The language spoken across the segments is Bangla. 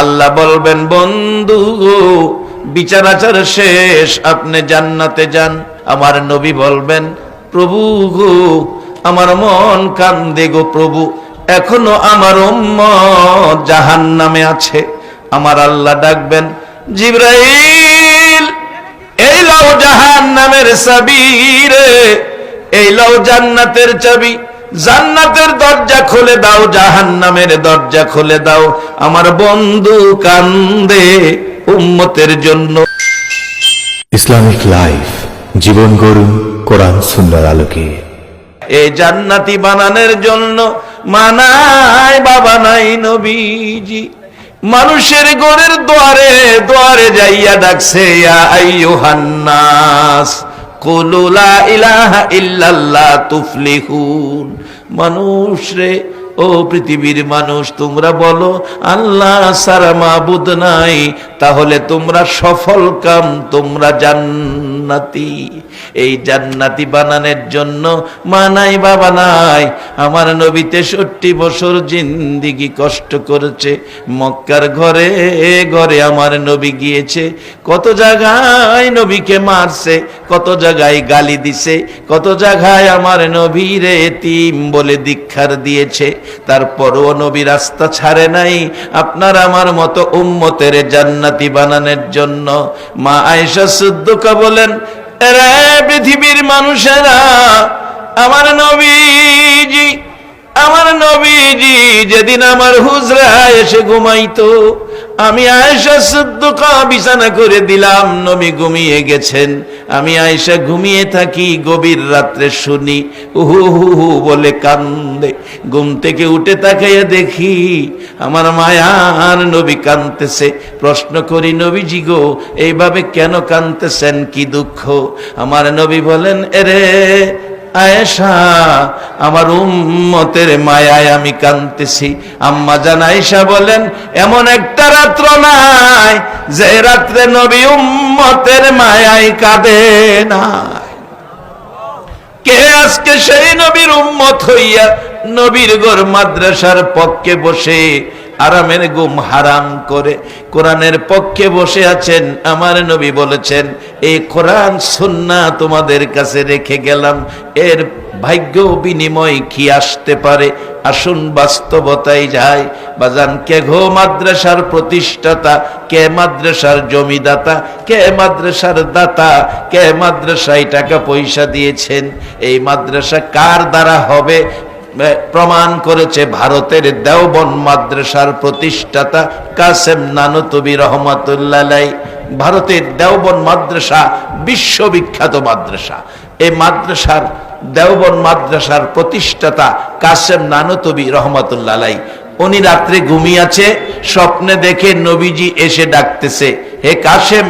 আল্লাহ বলবেন, বন্ধু, বিচার আচার শেষ, আপনি জান্নাতে যান। আমার নবী বলবেন, প্রভু গো, আমার মন কান্দে গো প্রভু, এখনও আমার জাহান নামে আছে। আমার আল্লাহ ডাকবেন, জিব্রাইল, এই লাও জাহান নামের চাবি রে এই লাও জান্নাতের চাবি। জান্নাতের দরজা খুলে দাও জাহান্নামের দরজা খুলে দাও। আমার বন্ধু কান্দে উম্মতের জন্য। ইসলামিক লাইফ জীবন গড়ুন কোরআন সুন্নার আলোকে। এই জান্নাতি বানানোর জন্য মানায় বাবা নাই নবীজি। মানুষের গড়ের দুয়ারে দুয়ারে যাইয়া ডাকছে ইয়া আইয়ুহান্নাস কুলু লা ইলাহা ইল্লাল্লাহ তুফলিহুন। মানুষ রে, ও পৃথিবীর মানুষ, তোমরা বলো, আল্লাহ সারা মাবুদ নাই। তাহলে তোমরা সফল কাম, তোমরা জান্নাতি। এই জান্নাতি বানানোর জন্য মানাই বাবা নাই। আমার নবী তেষট্টি বছর জিন্দিগি কষ্ট করেছে। মক্কার ঘরে ঘরে আমার নবী গিয়েছে। কত জায়গায় নবীকে মারছে, কত জায়গায় গালি দিছে, কত জায়গায় আমার নবীরে তিম বলে দীক্ষার দিয়েছে। তারপরও নবী রাস্তা ছাড়ে নাই। আপনার আমার মতো উম্মতের জান্নাতি বানানোর জন্য। মা আয়েশা সুদ্দুকা বলেন রে পৃথিবীর মানুষেরা আমার নবীজি আমার নবীজি যেদিন আমার হুজরা এসে ঘুমাইতো, আমি আয়েশা সিদ্দুকা বিছানা করে দিলাম, নবী ঘুমিয়ে গেছেন। আমি আয়েশা ঘুমিয়ে থাকি, গভীর রাত্রে শুনি, উহু, হু হু বলে কান্দে। ঘুম থেকে উঠে তাকাইয়া দেখি, আমার মায়ার নবী কান্দতেছে প্রশ্ন করি, নবীজি গো, এইভাবে কেন কান্দতেছেন কি দুঃখ? আমার নবী বলেন, এরে আয়েশা, আমার উম্মতের মায়ায় আমি কানতেছি আম্মা জান আয়েশা বলেন, এমন একটা রাত্র নাই যে রাত্রে নবী উম্মতের মায়ায় কাঁদে না কে আজকে সেই নবীর উম্মত হইয়া নবীর গোর মাদ্রাসার পক্ষে বসে আরামের গুম হারাম করে। কোরআনের পক্ষে বসে আছেন, আমার নবী বলেছেন, এই কোরআন সুন্না তোমাদের কাছে রেখে গেলাম। এর ভাগ্য বিনিময় কি আসতে পারে? আসুন বাস্তবতায় যায় বাজান, কে ঘো মাদ্রাসার প্রতিষ্ঠাতা? কে মাদ্রাসার জমিদাতা? কে মাদ্রাসার দাতা? কে মাদ্রাসায় টাকা পয়সা দিয়েছেন? এই মাদ্রাসা কার দ্বারা হবে? প্রমাণ করেছে ভারতের দেওবন মাদ্রাসার প্রতিষ্ঠাতা কাসেম নানতবি রহমতুল্লাহ ভারতের দেওবন মাদ্রাসা বিশ্ববিখ্যাত মাদ্রাসা। এই মাদ্রাসার দেওবন মাদ্রাসার প্রতিষ্ঠাতা কাসেম নানতবি রহমতুল্লাহ উনি রাত্রে ঘুমিয়াছে স্বপ্নে দেখে নবীজি এসে ডাকতেছে, হে কাসেম,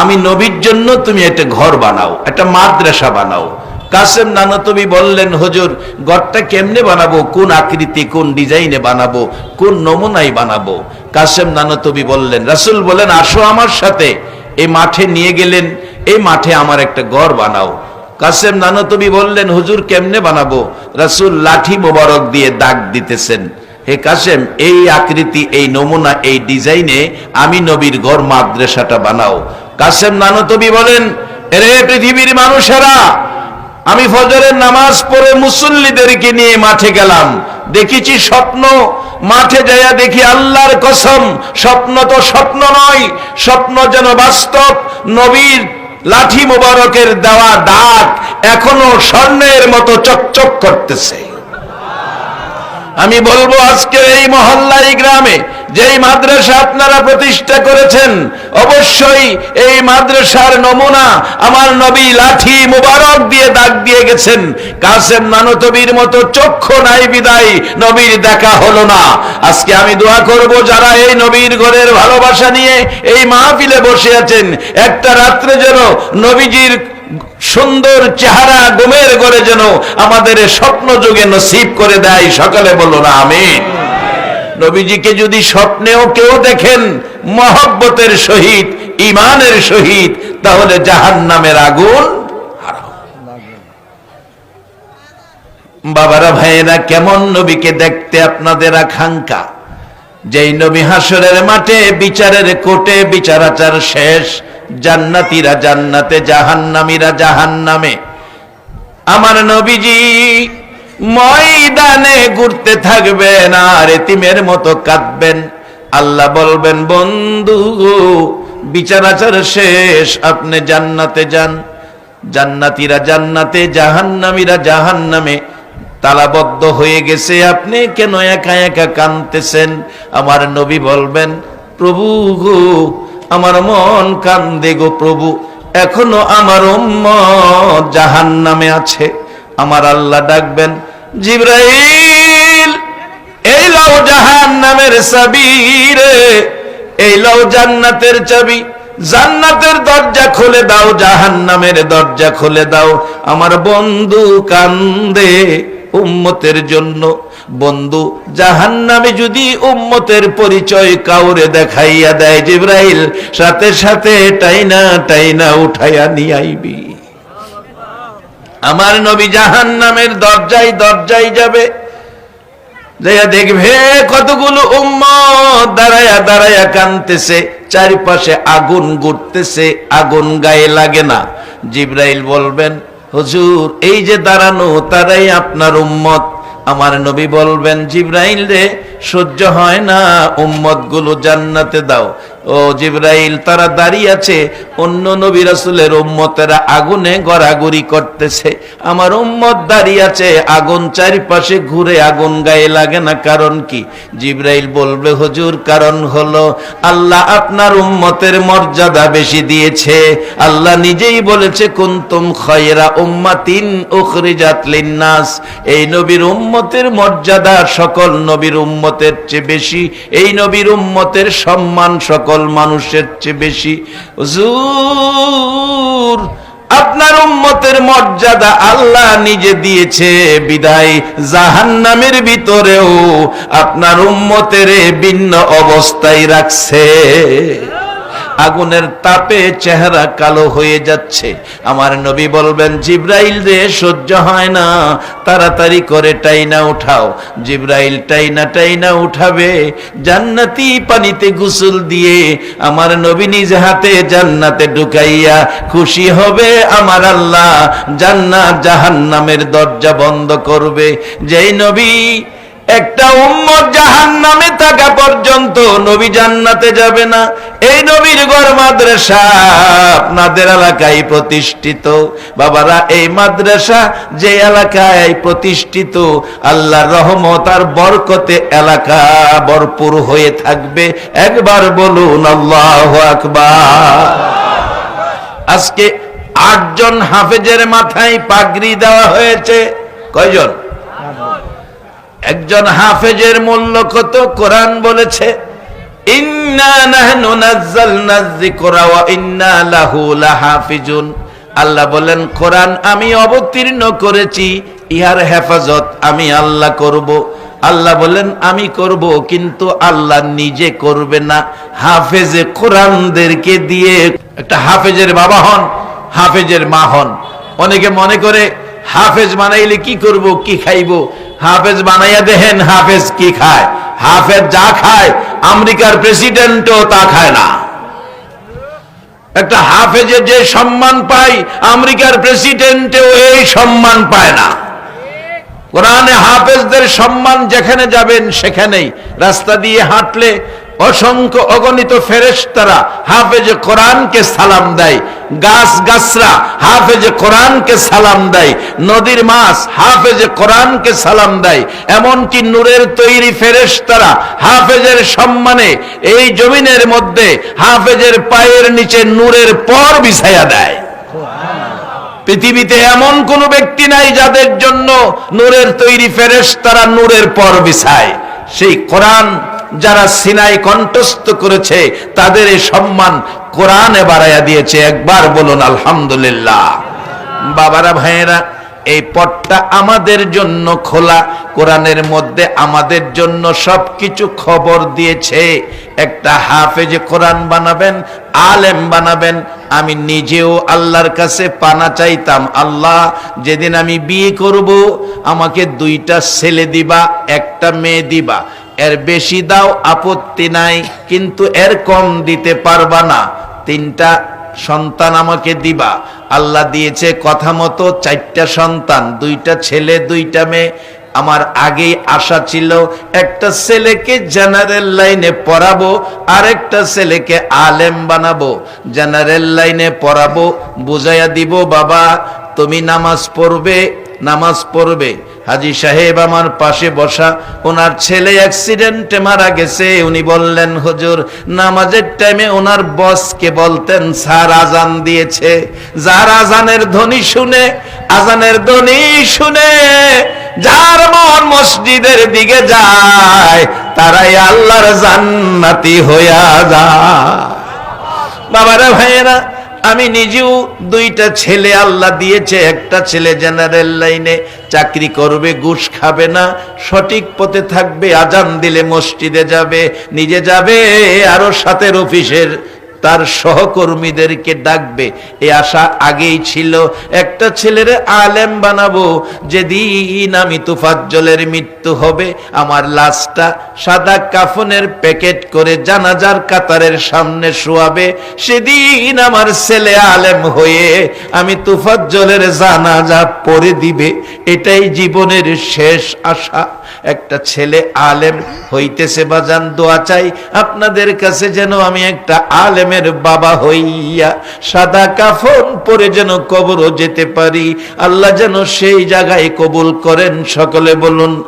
আমি নবীর জন্য তুমি একটা ঘর বানাও, একটা মাদ্রাসা বানাও। কাসেম নানতবি বললেন, হুজুর ঘরটা কেমনে বানাবো? কোন আকৃতি, কোন ডিজাইনে বানাবো? কোন নমুনায় বানাবো? কাসেম নানতবি বললেন, রাসুল বলেন, আসো আমার সাথে। এই মাঠে নিয়ে গেলেন এই মাঠে আমার একটা ঘর বানাও। কাসেম নানতবি বললেন, হুজুর, কেমনে বানাবো? রাসুল লাঠি মোবারক দিয়ে দাগ দিতেছেন। হে কাসেম, এই আকৃতি, এই নমুনা, এই ডিজাইনে আমি নবীর ঘর মাদ্রাসাটা বানাও। কাসেম নানতবি বলেন রে পৃথিবীর মানুষেরা আমি ফজরের নামাজ পড়ে মুসল্লিদেরকে নিয়ে মাঠে গেলাম। দেখেছি স্বপ্ন। মাঠে যাইয়া দেখি আল্লাহর কসম, স্বপ্ন তো স্বপ্ন নয়, স্বপ্ন যেন বাস্তব। নবীর লাঠি মোবারকের দেওয়া ডাক এখনও স্বর্ণের মতো চকচক করতেছে। আমি বলব আজকে এই মহল্লাই গ্রামে যেই মাদ্রাসা আপনারা প্রতিষ্ঠা করেছেন, অবশ্যই এই মাদ্রাসার নমুনা আমার নবী লাঠি মুবারক দিয়ে দাগ দিয়ে গেছেন। কাসেম নানতবীর মতো চক্ষু নাই বিদায় নবীর দেখা হলো না। আজকে আমি দোয়া করব যারা এই নবীর ঘরের ভালোবাসা নিয়ে এই মাহফিলে বসে আছেন, একটা রাত্রে যেন নবীজির সুন্দর চেহারা গুমের করে যেন আমাদের স্বপ্ন যুগে নসিব করে দেয়। সকালে বলো না আমি নবীজিকে যদি স্বপ্নেও কেউ দেখেন, মহব্বতের সহিত ইমানের সহিত, তাহলে জাহান নামের আগুন। বাবারা, ভাইয়েরা, কেমন নবীকে দেখতে আপনাদের আকাঙ্ক্ষা? যেই নবী হাসরের মাঠে, বিচারের কোটে বিচারাচার শেষ জান্নাতীরা জান্নাতে, জাহান্নামীরা জাহান্নামে। আমার নবীজি ময়দানে ঘুরতে থাকবেন আর এতিমের মতো কাঁদবেন। আল্লাহ বলবেন, বন্ধু বিচারাচার শেষ, আপনি জান্নাতে যান। জান্নাতীরা জান্নাতে, জাহান্নামীরা জাহান্নামে। তালাবদ্ধ হয়ে গেছে, আপনি কেন একা একা কানতেছেন আমার নবী বলবেন, প্রভু গো আমার মন কান্দে গো প্রভু, এখনও আমার উম্মত জাহান নামে আছে। আমার আল্লাহ ডাকবেন, জিব্রাইল, এই লও জাহান নামের চাবি রে, এই লও জান্নাতের চাবি, জান্নাতের দরজা খুলে দাও জাহান নামের দরজা খুলে দাও। আমার বন্ধু কান্দে উম্মতের জন্য। বন্ধু জাহান নামে যদি উম্মতের পরিচয় কাউরে দেখাইয়া দেয়, জিব্রাইল সাথে সাথে টাইনা টাইনা উঠাইয়া নিয়ে আইবি। আমার নবী জাহান নামের দরজায় দরজায় যাবে। যাইয়া দেখবে কতগুলো উম্মত দাঁড়ায়া দাঁড়ায়া কানতেছে চারিপাশে আগুন ঘুরতেছে আগুন গায়ে লাগে না। জিব্রাইল বলবেন হুজুর, এই যে দাঁড়ানো, তারাই আপনার উম্মত। আমার নবী বলবেন, জিব্রাইল রে, সহ্য হয় না উম্মতগুলো জান্নাতে দাও। ও জিব্রাইল, তারা দাঁড়িয়ে আছে। অন্য নবী রাসূলের উম্মতেরা আগুনে গড়াগড়ি করতেছে। আমার উম্মত দাঁড়িয়ে আছে, আগুন চারিপাশে ঘুরে আগুন গায়ে লাগে না। কারণ কি? জিব্রাইল বলবে, হুজুর, কারণ হলো আল্লাহ আপনার উম্মতের মর্যাদা বেশি দিয়েছে। আল্লাহ নিজেই বলেছে, কুনতুম খয়রা উম্মাতিন উখরিজাত লিন্নাস। এই নবীর উম্মতের মর্যাদা সকল নবীর উম্মতের চেয়ে বেশি। এই নবীর উম্মতের সম্মান সকল মানুষের চেয়ে বেশি। হুজুর, আপনার উম্মতের মর্যাদা আল্লাহ নিজে দিয়েছে, বিদায় জাহান্নামের ভিতরেও আপনার উম্মতের ভিন্ন অবস্থায় রাখছে। আগুনের তাপে চেহারা কালো হয়ে যাচ্ছে। আমার নবী বলবেন, জিব্রাইল রে, সহ্য হয় না। তাড়াতাড়ি করে টাইনা উঠাও। জিব্রাইল টাইনা টাইনা উঠাবে। জান্নাতি পানিতে গোসল দিয়ে আমার নবী নিজ হাতে জান্নাতে ঢুকাইয়া খুশি হবে আমার আল্লাহ। জান্নাত জাহান্নামের দরজা বন্ধ করবে। যেই নবী একটা উম্মত জাহান নামে থাকা পর্যন্ত নবী জান্নাতে যাবে না। এই নবীর গড় মাদ্রাসা আপনাদের এলাকায় প্রতিষ্ঠিত। বাবারা, এই মাদ্রাসা যে এলাকায় প্রতিষ্ঠিত, আল্লাহর রহমত আর বরকতে এলাকা ভরপুর হয়ে থাকবে। একবার বলুন, আল্লাহ আকবার। আজকে আটজন হাফেজের মাথায় পাগড়ি দেওয়া হয়েছে। কয়জন? একজন হাফেজের মূল্য কত? কোরআন বলেছে আল্লাহ বলেন, কোরআন আমি অবতীর্ণ করেছি, ইহার হেফাজত আমি আল্লাহ করব। আল্লাহ বলেন, আমি করব, কিন্তু আল্লাহ নিজে করবে না। হাফেজে কোরআনদেরকে দিয়ে একটা হাফেজের বাবা হন, হাফেজের মা হন। অনেকে মনে করে, হাফেজ মানাইলে কি করব, কি খাইব? হাফেজ বানাইয়া দেখেন হাফেজ কি খায়? হাফেজ যা খায়, আমেরিকার প্রেসিডেন্টও তা খায় না। একটা হাফেজের যে সম্মান পাই আমেরিকার প্রেসিডেন্টেও এই সম্মান পায় না। কোরআনে হাফেজদের সম্মান যেখানে যাবেন, সেখানেই। রাস্তা দিয়ে হাঁটলে অসংখ্য অগণিত ফেরেশতারা হাফেজে কোরআনকে সালাম দেয়। গাছ গাছরা হাফেজে কোরআনকে সালাম দেয়। নদীর মাছ হাফেজে কোরআনকে সালাম দেয়। এমনকি নূরের তৈরি ফেরেশতারা হাফেজের সম্মানে এই জমিনের মধ্যে হাফেজের পায়ের নিচে নূরের পর বিছায়া দেয়। পৃথিবীতে এমন কোন ব্যক্তি নাই যাদের জন্য নূরের তৈরি ফেরেশ তারা নূরের পর বিছায়। সেই কোরআন যারা সিনাই কণ্ঠস্থ করেছে, তাদের এই সম্মান কোরআনে বাড়াইয়া দিয়েছে। একবার বলুন, আলহামদুলিল্লাহ। বাবারা, ভাইয়েরা, এই পথটা আমাদের জন্য খোলা, কোরআনের মধ্যে আমাদের জন্য সবকিছু খবর দিয়েছে। একটা হাফেজ কোরআন বানাবেন, আলেম বানাবেন। আমি নিজেও আল্লাহর কাছে পানা চাইতাম, আল্লাহ, যেদিন আমি বিয়ে করব, আমাকে দুইটা ছেলে দিবা, একটা মেয়ে দিবা। এর বেশি দাও আপত্তি নাই, কিন্তু এর কম দিতে পারবা না। তিনটা সন্তান আমাকে দিবা। আল্লাহ দিয়েছে কথা মতো চারটা সন্তান, দুইটা ছেলে, দুইটা মেয়ে। আমার আগেই আশা ছিল একটা ছেলেকে জেনারেল লাইনে পড়াবো, আরেকটা ছেলেকে আলেম বানাবো। জেনারেল লাইনে পড়াবো, বুঝাইয়া দিব, বাবা, তুমি নামাজ পড়বে নামাজ পড়বে। হাজি সাহেব আমার পাশে বসা, ওনার ছেলে অ্যাক্সিডেন্টে মারা গেছে। উনি বললেন, হুজুর, নামাজের টাইমে ওনার বসকে বলতেন, স্যার আজান দিয়েছে। যার আজানের ধ্বনি শুনে, আজানের ধ্বনি শুনে যার মন মসজিদের দিকে যায়, তারাই আল্লাহর জান্নাতি হইয়া যায়। বাবারা ভাইয়েরা আমি নিজেও দুইটা ছেলে আল্লাহ দিয়েছে, একটা ছেলে জেনারেল লাইনে চাকরি করবে, ঘুষ খাবে না, সঠিক পথে থাকবে, আজান দিলে মসজিদে যাবে, নিজে যাবে, আরও সাথের অফিসের তার সহকর্মীদেরকে ডাকবে। এ আশা আগেই ছিল। একটা ছেলের আলেম বানাবো, যেদিন আমি তুফাজ্জলের মৃত্যু হবে, আমার লাশটা সাদা কাফনের প্যাকেট করে জানাজার কাতারের সামনে শোয়াবে। সেদিন আমার ছেলে আলেম হয়ে আমি তুফাজ্জলের জানাজা পরে দিবে। এটাই জীবনের শেষ আশা। একটা ছেলে আলেম হইতেছে, বাজান দোয়া চাই। আপনাদের কাছে যেন আমি একটা আলেমের বাবা হইয়া সাদা কাফন পরে যেন কবরও যেতে পারি। আল্লাহ যেন সেই জায়গায় কবুল করেন। সকলে বলুন